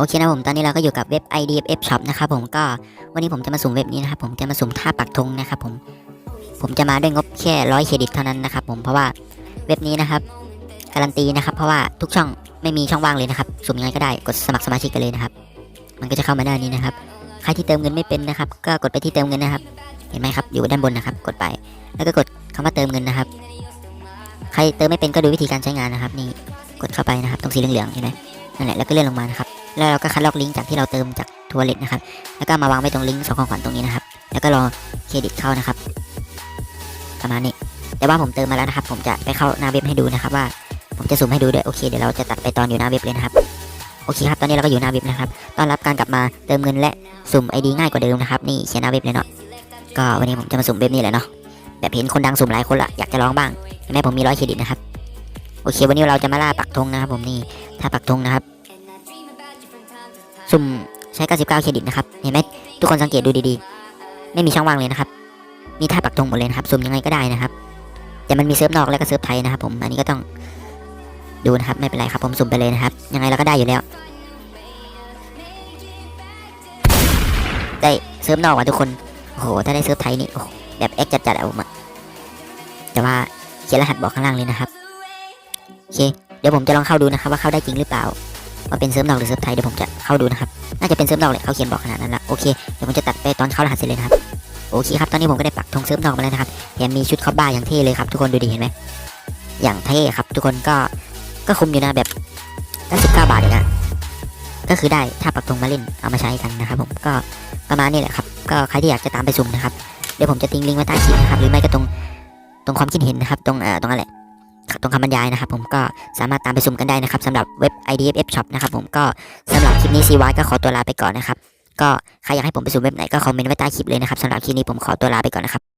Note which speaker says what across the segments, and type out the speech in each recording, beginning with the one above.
Speaker 1: โอเคนะผมตอนนี้เราก็อยู่กับเว็บ IDFF Shop นะครับผมก็วันนี้ผมจะมาสุ่มเว็บนี้นะครับผมจะมาสุ่มท่าปักธงนะครับผมผมจะมาด้วยงบแค่ร้อยเครดิตเท่านั้นนะครับผมเพราะว่าเว็บนี้นะครับการันตีนะครับเพราะว่าทุกช่องไม่มีช่องว่างเลยนะครับสุ่มยังไงก็ได้กดสมัครสมาชิกกันเลยนะครับ มันก็จะเข้ามาหน้านี้นะครับใครที่เติมเงินไม่เป็นนะครับ ก็กดไปที่เติมเงินนะครับ เห็นไหมครับอยู่ด้านบนนะครับ กดไป แล้วก็กดคำว่าเติมเงินนะครับ ใครเติมไม่เป็นก็ดูวิธีการใช้งานนะครับ นี่กดเข้าไปนะครับ ตรงสีเหลืองๆเห็นไหมนั่นแหละแล้วก็เลื่อนลงมานะครับ แล้วเราก็คัดลอกลิงก์จากที่เราเติมจากทัวร์เล็ตนะครับ แล้วก็มาวางไว้ตรงลิงก์สองของขวัญตรงนี้นะครับ แล้วก็รอเครดิตเข้านะครับ ประมาณนี้ แต่ว่าผมเติมมาแล้วนะครับ ผมจะไปเข้าหน้าเว็บให้ดูนะครับ ว่า ผมจะสุ่มให้ดูด้วย โอเค เดี๋ยวเราจะตัดไปตอนอยู่หน้าเว็บเลยนะครับ โอเคครับ ตอนนี้เราก็อยู่หน้าเว็บนะครับ ต้อนรับการกลับมาเติมเงินและสุ่มไอดีง่ายกว่าเดิมนะครับ นี่เขียนหน้าเว็บเลยเนาะ ก็วันนี้ผมจะมาสุ่มเว็บนี้แหละเนาะ แบบเห็นคนดังสุ่มหลายคนละอยากจะลองบ้างเห็นไหมผมมีร้อยเครดิตนะครับ โอเค วันนี้เราจะมาล่าปักธงนะครับ ผมนี่ ถ้าปักธงนะครับ สุ่มใช้ 99 เครดิตนะครับ เห็นไหมทุกคนสังเกตดูดีๆ ไม่มีช่องว่างเลยนะครับ มีท่าปักธงหมดเลยนะครับ สุ่มยังไงก็ได้นะครับ แต่มันมีเซิร์ฟนอกและก็เซิร์ฟไทยนะครับผม อันนี้ก็ต้องดูนะครับ ไม่เป็นไรครับผมสุ่มไปเลยนะครับ ยังไงเราก็ได้อยู่แล้ว ได้เซิร์ฟนอกว่ะทุกคน โอ้โห ถ้าได้เซิร์ฟไทยนี่โอ้แบบเอ็กจัดๆอะผมอะแต่ว่าเขียนรหัสบอกข้างล่างเลยนะครับ โอเค เดี๋ยวผมจะลองเข้าดูนะครับว่าเข้าได้จริงหรือเปล่า ว่าเป็นเซิร์ฟนอกหรือเซิร์ฟไทยเดี๋ยวผมจะเข้าดูนะครับ น่าจะเป็นเซิร์ฟนอกแหละเขาเขียนบอกขนาดนั้นละโอเค เดี๋ยวผมจะตัดไปตอนเข้ารหัสเสร็จเลยนะครับ โอเคครับ ตอนนี้ผมก็ได้ปักธงเซิร์ฟนอกมาแล้วนะครับแถมมีชุดคอบบ้าอย่างเท่เลยครับ ทุกคนดูดิเห็นไหม อย่างเท่ครับ ทุกคนก็ ก็คุ้มอยู่นะแบบ99บาทเองอะก็คือได้ถ้าปักธงมาเล่นเอามาใช้กันนะครับผม ก็ประมาณนี้แหละครับ ก็ใครที่อยากจะตามไปซุ่มนะครับ เดี๋ยวผมจะทิ้งลิงก์ไว้ใต้คลิปนะครับ หรือไม่ก็ตรง ตรงความคิดเห็นนะครับ ตรงเอ่อตรงอะไร ตรงคำบรรยายนะครับผมก็สามารถตามไปซุ่มกันได้นะครับสำหรับเว็บ IDFF Shop นะครับผมก็สำหรับคลิปนี้ซีวายก็ขอตัวลาไปก่อนนะครับก็ใครอยากให้ผมไปซุ่มเว็บไหนก็คอมเมนต์ไว้ใต้คลิปเลยนะครับสำหรับคลิปนี้ผมขอตัวลาไปก่อนนะครับ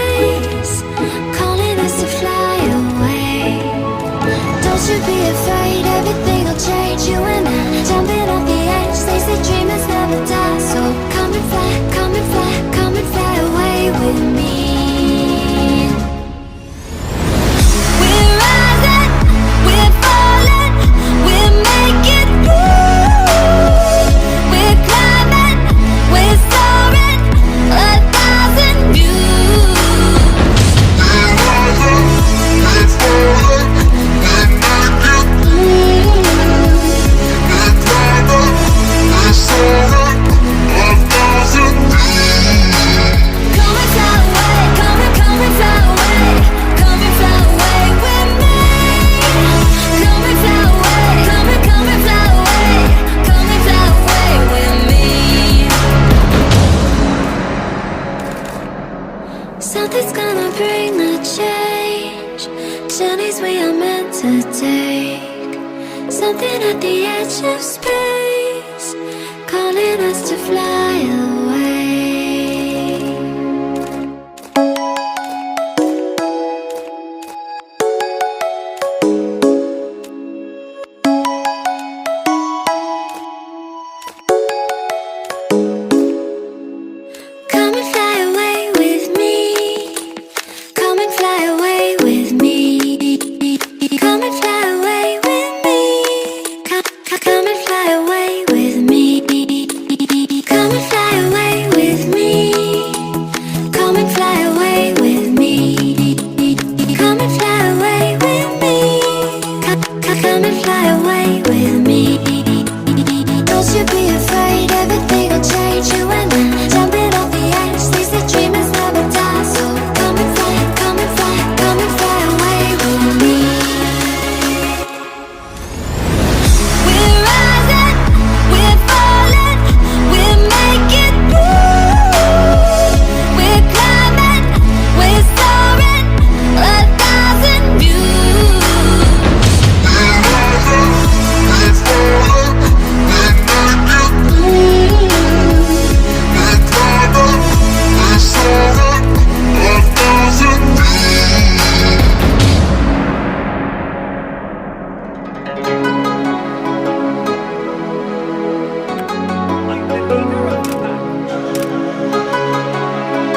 Speaker 2: journeys we are meant to take. Something at the edge of space, calling us to fly away. Come and fly.